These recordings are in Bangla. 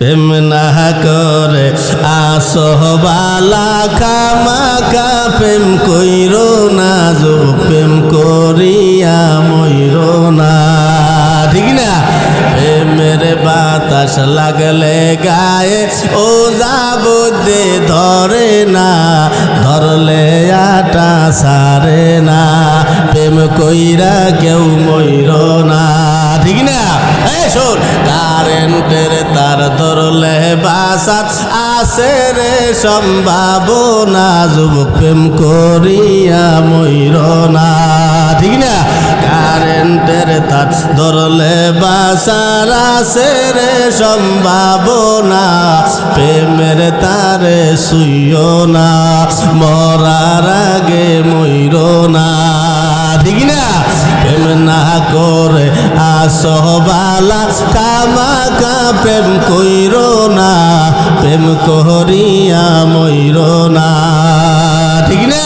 প্রেম না করে আসহবালা খামাকা প্রেম কইর না যো, প্রেম করিয়া ময়ূর না। ঠিক না? প্রেমের বাতাস লাগলে গায়ে, ও যাব দে ধরে না, ধরলে আটা সারে না। প্রেম কইরা কেউ ময়ূর না। ঠিক না? এই শোন কারেন্টের তার ধরলে বাসাত আসে রে সম্ভাবনা যুবক প্রেম করিয়া ময়ূর না। ঠিক না? কারেন্টের তার ধরলে বাসার আসে রে সম্ভাবনা, প্রেমের তারে শুইও না, মরার আগে ময়ূর না। ঠিক না? আসহবালা কামাকা প্রেম কইর না, প্রেম করিয়া ময়ূর না। ঠিক না?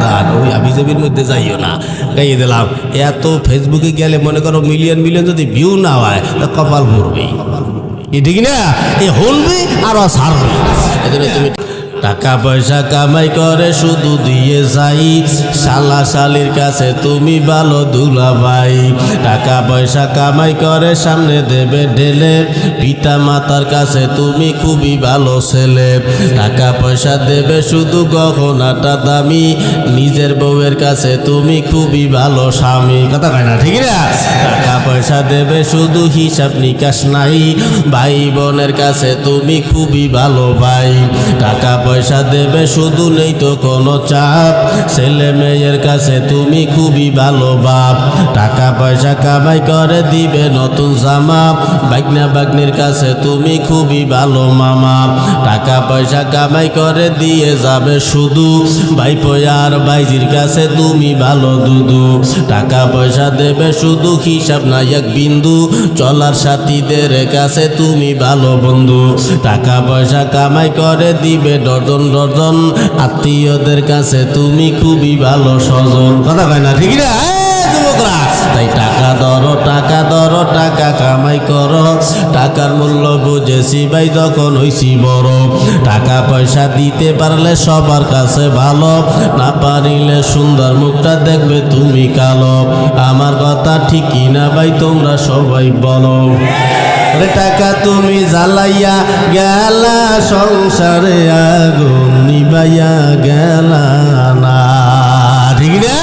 দাঁড়, ওই আবিজাবির মধ্যে যাইও না, গাইয়ে দিলাম। এত ফেসবুকে গেলে মনে করো মিলিয়ন মিলিয়ন যদি ভিউ না হয়, তা কপাল ভরবেই। এ ঠিক না? এ হলবে আর সারবে এজন্য তুমি টাকা পয়সা কামাই করে, শুধু দিয়ে যাই। শালা শালির কাছে তুমি ভালো দুলা ভাই টাকা পয়সা কামাই করে, সামনে দেবে ঢেলে। পিতা মাতার কাছে তুমি খুবই ভালো ছেলে। টাকা পয়সা দেবে শুধু গহনাটা দামি। নিজের বউয়ের কাছে তুমি খুবই ভালো স্বামী। কথা কয় না, ঠিক না? টাকা পয়সা দেবে শুধু হিসাব নিকাশ নাই। ভাই বোনের কাছে তুমি খুবই ভালো ভাই। টাকা পয়সা দেবে শুধু নেই তো কোনো চাপ। ছেলে মেয়ের কাছে তুমি খুবই ভালো বাপ। টাকা পয়সা কামাই করে দিবে নতুন জামা বাগনা বাগনির কাছে তুমি খুবই ভালো মামা। টাকা পয়সা কামাই করে দিয়ে যাবে শুধু। ভাই পয়ার বাইজির কাছে তুমি ভালো দুদু। টাকা পয়সা দেবে শুধু হিসাব নাই এক বিন্দু। চলার সাথীদের কাছে তুমি ভালো বন্ধু। টাকা পয়সা কামাই করে দিবে ডজন ডজন আত্মীয়দের কাছে তুমি খুবই ভালো স্বজন। কথা কয় না, ঠিক না? তাই টাকা ধরো টাকা ধরো, টাকা কামাই করো। টাকার মূল্য বুঝেছি ভাই, যখন হইছি বড়। টাকা পয়সা দিতে পারলে সবার কাছে ভালো। না পারিলে সুন্দর মুখটা দেখবে তুমি কালো। আমার কথা ঠিকই না ভাই, তোমরা সবাই বলো। ওরে টাকা তুমি জ্বালাইয়া গেলা সংসারে আগুন নিবাইয়া গেলা না। ঠিক না